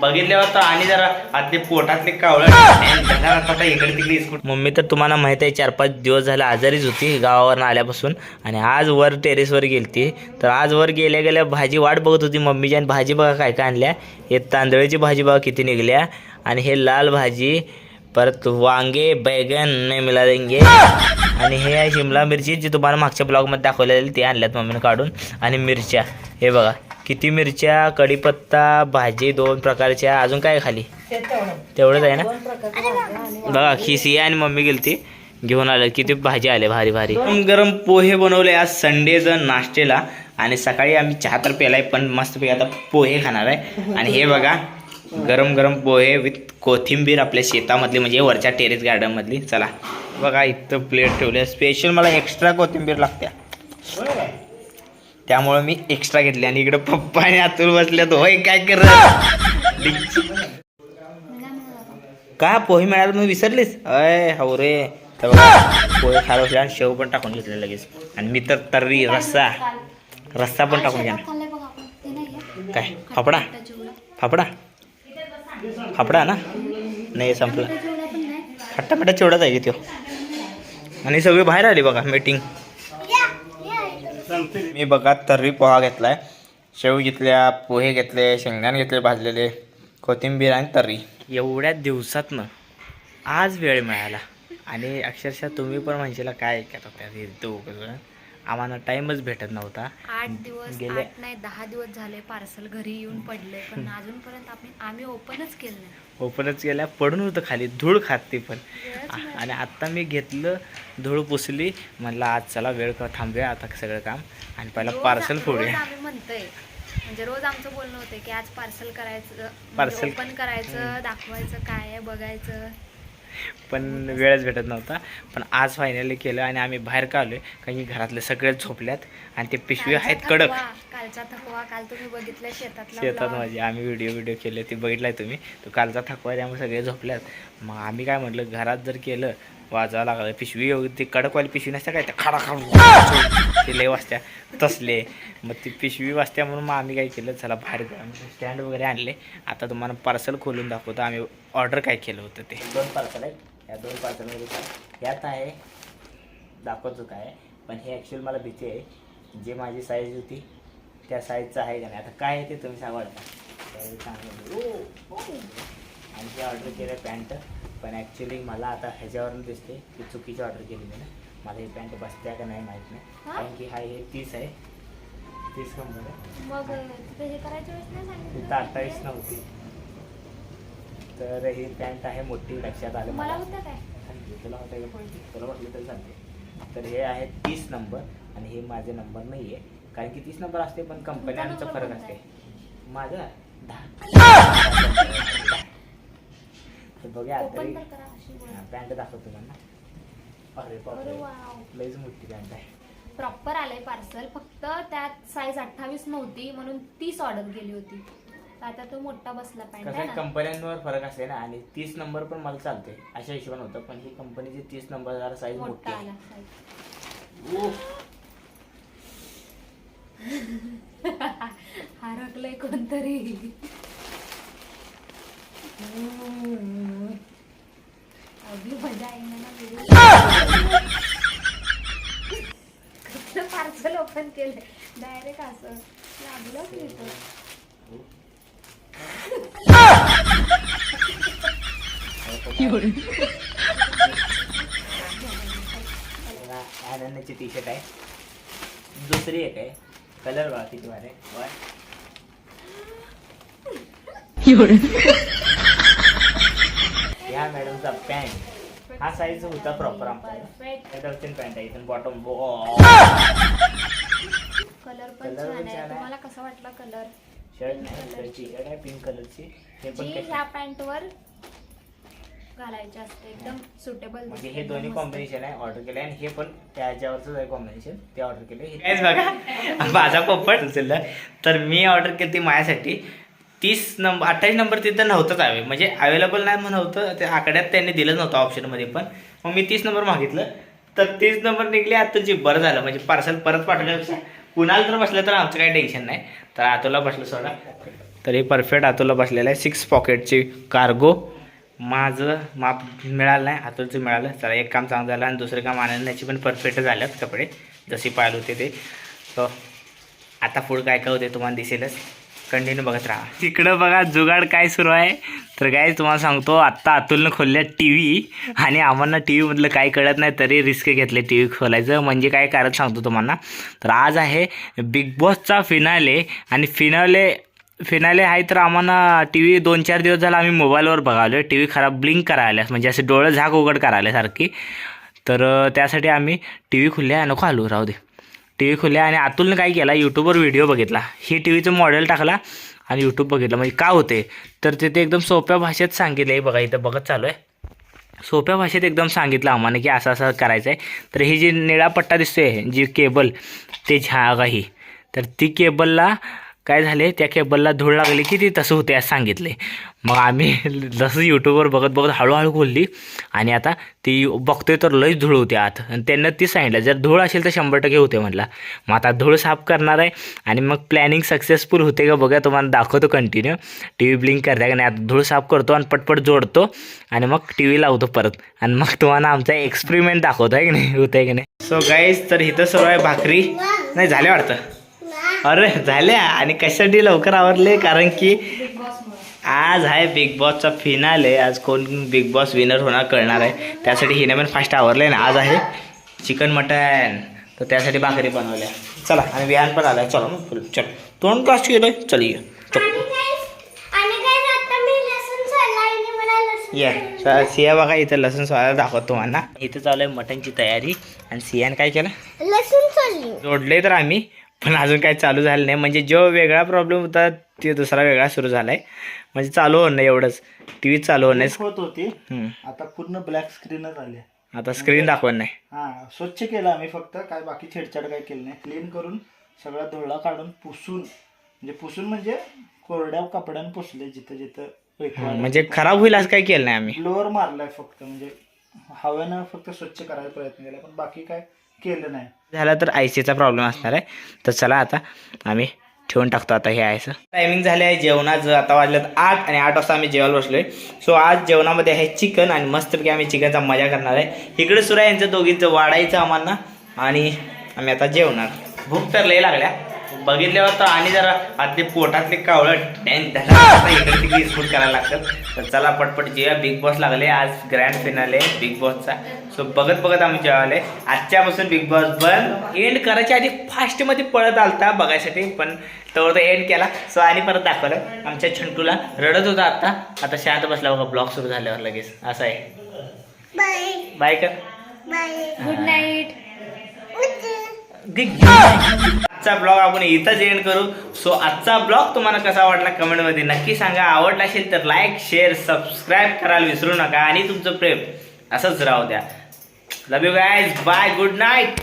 बघितल्यावर तर आणि जरा आधी पोटातले कावळ आता इकडे तिकडे इस्कूट मम्मी तर तुम्हाला माहीत आहे चार पाच दिवस झाले आजारीच होती गावावरून आल्यापासून. आणि आज वर टेरेसवर गेलती. तर आज वर गेल्या गेल्या भाजी वाट बघत होती मम्मीची. आणि भाजी बघा काय काय आणल्या. हे तांदळाची भाजी बघा किती निघल्या. आणि हे लाल भाजी परत वांगे बैगन नाही मिला देंगे. आणि हे शिमला मिरची जी तुम्हाला मागच्या ब्लॉगमध्ये दाखवलेली ते आणल्यात मम्मीने काढून. आणि मिरच्या. हे बघा. किती मिरच्या कढीपत्ता भाजी दोन प्रकारच्या अजून काय खाली? तेवढंच आहे ना? बघा खिसी आणि मम्मी गेलती घेऊन आलं. किती भाजी आले भारी भारी. गरम गरम पोहे बनवले आज संडेचं नाश्तेला आणि सकाळी आम्ही चहा तर पेलाय पण मस्तपैकी आता पोहे खाणार आहे. आणि हे बघा गरम गरम पोहे विथ कोथिंबीर आपल्या शेतामधली म्हणजे वरच्या टेरेस गार्डनमधली चला बघा इथं प्लेट ठेवले. स्पेशल मला एक्स्ट्रा कोथिंबीर लागत्या. त्यामुळे मी एक्स्ट्रा घेतली आणि इकडे पप्पा आणि अतुल बसल्यात होय काय कर का पोहे मिळाला तुम्ही विसरलीस? अय हो रे. तर पोहे खायला बसले आणि शेव पण टाकून घेतले लगेच. आणि मी तर तर्री रस्सा. रस्सा पण टाकून घ्या काय फाफडा? फाफडा? फाफडा ना? नाही संपला. खट्टा मिठा चिवडाच आहे की तो आणि सगळी बाहेर आली बघा मीटिंग मी बघा तर्री पोहा घेतला आहे शेव घेतल्या पोहे घेतले शेंगदाणे घेतले भाजलेले कोथिंबीर आणि तर्री. एवढ्या दिवसातनं आज वेळ मिळाला. आणि अक्षरशः तुम्ही पण म्हणशीला काय करता त्या तो आम्हाला टाईमच भेटत नव्हता. आठ दिवस गेले- आठ नाही दहा दिवस झाले पार्सल घरी येऊन पडले पण अजूनपर्यंत आम्ही आम्ही ओपनच केलं नाही. ओपनच गेल्या पडून होतं खाली धूळ खात ती पण. आणि आत्ता मी घेतलं धूळ पुसली म्हणलं आज चला वेळ का थांबूया आता सगळं काम. आणि पहिला पार्सल फोडूया. आम्ही म्हणतोय म्हणजे रोज आमचं बोलणं होतं की आज पार्सल करायचं Parcel. ओपन करायचं दाखवायचं काय आहे बघायचं. पण वेळच भेटत नव्हता. पण आज फायनली केलं आणि आम्ही बाहेर का आलोय? कारण की घरातले सगळेच झोपल्यात आणि ते पिशवी आहेत कडक. कालचा थकवा काल तुम्ही बघितलं शेतात vlog. माझे आम्ही व्हिडिओ व्हिडिओ केले ते बघितलाय तुम्ही. तो कालचा थकवा त्यामुळे सगळे झोपल्यात. मग आम्ही काय म्हटलं घरात जर केलं वाजावं लागलं. पिशवी एवढी ती कडकवाली पिशवी नसते काय त्या? खाडा खाडू ते लय वाजत्या. तसले. मग ती पिशवी वाजत्या म्हणून मग आम्ही काय केलं? चला बाहेर स्टँड वगैरे आणले. आता तुम्हाला पार्सल खोलून दाखवतो. आम्ही ऑर्डर काय केलं होतं ते. दोन पार्सल आहेत. या दोन पार्सलमध्ये काय यात आहे. दाखवतो काय. पण हे ॲक्च्युअल मला भीती आहे. जे माझी साईज होती त्या साईजचं आहे का नाही? आता काय आहे ते तुम्ही सांगा. आता. हो. आणि हे ऑर्डर केलं पॅन्ट पण ॲक्च्युली मला आता ह्याच्यावरून दिसते की चुकीची ऑर्डर केली मी ना. मला ही पॅन्ट बसत्या का नाही माहीत नाही. हा? कारण की हा हे तीस आहे. तीस नंबर आहे. मग तिथे हे करायच्या वेळेस नाही सांगितलं तिथं अठ्ठावीस नव्हती. तर ही पॅन्ट आहे मोठी लक्षात आलं मला मला. होतं काय? सांगितलं, तुला होतं का तुला वाटलं तरी सांगते. तर हे आहे तीस नंबर आणि हे माझे नंबर नाही आहे कारण की तीस नंबर असते पण कंपन्यांचा तुमचा फरक असते. माझा दहा. तर बघूया आता ओपन तर करा अशी बोला. पॅन्ट दाखवतो तुम्हाला. अरे अरे बापरे वाव. लईच मोठी पॅन्ट आहे. प्रॉपर आलंय पार्सल फक्त त्यात साईज अठ्ठावीस नव्हती म्हणून तीस ऑर्डर केली होती. तर आता तो मोठा बसला पॅन्ट कसं आहे आहे, ना. कंपन्यांवर फरक असते ना आणि तीस नंबर पण मला चालते अशा हिशोबाने होतं पण ही कंपनीची तीस नंबर जरा साईज मोठी मोठा आहे. आला size. उफ. कसलं पार्सल ओपन केलं डायरेक्ट असं लागलं. अनन्याची टी शर्ट आहे दुसरी एक आहे कलर बघा किती भारी आहे. वा. या मॅडमचा पॅन्ट हा साईज होता प्रॉपर आमचा. पॅन्ट आहे. इथून बॉटम कलर पण पण छान छान आहे. तुम्हाला कसं वाटला कलर शर्ट नाही टी शर्ट आहे पिंक कलरची हे पण जी ह्या पॅन्ट वर घालायचे असते. एकदम सुटेबल म्हणजे हे दोन्ही कॉम्बिनेशन आहे. ऑर्डर केले आणि हे पण त्याच्यावरच आहे कॉम्बिनेशन ते ऑर्डर केले बघा. माझा पोपट उचलला तर मी ऑर्डर केली माझ्यासाठी. तीस नंबर अठ्ठावीस नंबर तिथं नव्हतंच हवे म्हणजे अवेलेबल नाही म्हणून होतं ते आकड्यात त्यांनी दिलं नव्हतं ऑप्शनमध्ये पण. मग मी तीस नंबर मागितलं. तर तीस नंबर निघली आतुलची बरं झालं. म्हणजे पार्सल परत पाठवण्यापेक्षा कुणाला तर बसलं तर आमचं काही टेन्शन नाही. तर आतुला बसलं सोडा. तर हे परफेक्ट आतुला बसलेलं आहे. सिक्स पॉकेटची कार्गो माझं माप मिळालं नाही आतुलचं मिळालं. चला एक काम चांगलं झालं आणि दुसरं काम आनंदाची पण परफेक्ट झाल्यात कपडे. जसे पाहिलं होते ते. So, आता पुढं काय काय होते तुम्हाला दिसेलच. कंटिन्यू बघत राहा. तिकडं बघा जुगाड काय सुरू आहे. तर काय तुम्हाला सांगतो आत्ता अतुलनं खोलल्या टी व्ही आणि आम्हाला टी व्हीमधलं काही कळत नाही तरी रिस्क घेतले टी व्ही खोलायचं. म्हणजे काय कारण सांगतो तुम्हाला तर आज आहे बिग बॉसचा फिनाले आणि फिनाले फिनाले आहे तर आम्हाला टी व्ही दोन चार दिवस झाला आम्ही मोबाईलवर बघालो टी व्ही खराब ब्लिंक करायला म्हणजे असे डोळे झाक उघड करायला सारखी. तर त्यासाठी आम्ही टी व्ही खुलल्या नको आलो राहू दे. टी व्ही खुलल्या आणि अतुलने काय केला? यूट्यूबवर व्हिडिओ बघितला. ही टी व्हीचं मॉडेल टाकला आणि यूट्यूब बघितलं. म्हणजे का होते? तर तिथे एकदम सोप्या भाषेत सांगितलं. आहे बघा इथं बघत चालू आहे. सोप्या भाषेत एकदम सांगितलं आम्हाला की असं असं करायचं आहे तर ही जी निळा पट्टा दिसतोय जी केबल ते झाग ही तर ती केबलला काय झाले? त्या केबलला धूळ लागली की ती तसं होते असं सांगितले. मग आम्ही जसं यूट्यूबवर बघत बघत हळूहळू खोलली आणि आता ती बघतोय तर लईच धूळ होते आत. आणि त्यांना ती सांगितलं जर धूळ असेल तर शंभर टक्के होते म्हटलं. मग आता धूळ साफ करणार आहे. आणि मग प्लॅनिंग सक्सेसफुल होते का बघा तुम्हाला दाखवतो कंटिन्यू टी व्ही ब्लिंक करता का नाही? आता धूळ साफ करतो आणि पटपट जोडतो. आणि मग टी व्ही लावतो परत. आणि मग तुम्हाला आमचा एक्सपेरिमेंट दाखवतो आहे की नाही? होतं आहे की नाही? सो गाईज तर इथं सर्व आहे भाकरी. नाही झाले वाटतं? अरे झाल्या. आणि कशासाठी लवकर आवरले? कारण की आज आहे बिग बॉसचा फिनाले आज कोण बिग बॉस विनर होणार कळणार आहे. त्यासाठी हिने पण फास्ट आवरले ना. आज आहे चिकन मटन. तर त्यासाठी भाकरी बनवल्या. चला आणि विहान पण आलाय. चला मग फुल चल. तोंड कास्ट केलंय. चल ये. ये. सिया बघा इथं लसूण सोळा दाखवतो तुम्हाला इथं चालू आहे मटनची तयारी. आणि सियान काय केलं? लसूण जोडले तर आम्ही. पण अजून काही चालू झालं नाही. म्हणजे जो वेगळा प्रॉब्लेम होता ते दुसरा वेगळा सुरू झाला आहे म्हणजे चालू होणं नाही एवढंच. टी व्ही चालू होणं. होत होती. हम्म. आता पूर्ण ब्लॅक स्क्रीनच आली. आता स्क्रीन दाखवत नाही. हा स्वच्छ केलं आम्ही फक्त. काय बाकी छेडछाड काय केलं नाही. क्लीन करून सगळा धुळा काढून पुसून म्हणजे पुसून म्हणजे कोरड्या कपड्यानं पुसले जिथं जिथं म्हणजे खराब होईल असं काही केलं नाही आम्ही. ब्लोअर मारलाय फक्त. म्हणजे हव्यानं फक्त स्वच्छ करायचा प्रयत्न केला. पण बाकी काय? केलं नाही. झाला तर आयसीचा प्रॉब्लेम असणार आहे. तर चला आता आम्ही ठेवून टाकतो आता हे आयचं टायमिंग झाले आहे जेवणाचं. आता वाजल्यात आठ आणि आठ वाजता आम्ही जेवायला बसलोय. सो आज जेवणामध्ये आहे चिकन आणि मस्तपैकी आम्ही चिकनचा मजा करणार आहे. इकडे सुद्धा यांचं दोघींचं वाढायचं आम्हाला. आणि आम्ही आता जेवणार. भूक तर लय लागल्या. बघितल्यावर तर आणि जरा आतले पोटातले कावळं इकडे तिकडे स्फोट करायला लागतात. तर चला पटपट जेव्हा बिग बॉस लागले आज ग्रँड फिनाले बिग बॉसचा सो बघत बघत आम्ही जेवाले आजच्यापासून बिग बॉस बंद. एंड करायच्या आधी फास्टमध्ये पळत आलता बघायसाठी पण तो तो एंड केला. सो आणि परत दाखवलं. आमच्या छंटूला रडत होता आता आता शांत बसला बघा ब्लॉग सुरू झाल्यावर लगेच. असं आहे. बाय बाय कर गुड नाईट आजचा ब्लॉग आपण इथंच एंड करू. सो आजचा ब्लॉग तुम्हाला कसा वाटला कमेंटमध्ये नक्की सांगा. आवडला असेल तर लाईक शेअर सबस्क्राईब करायला विसरू नका. आणि तुमचं प्रेम असंच राहू द्या. Love you guys bye good night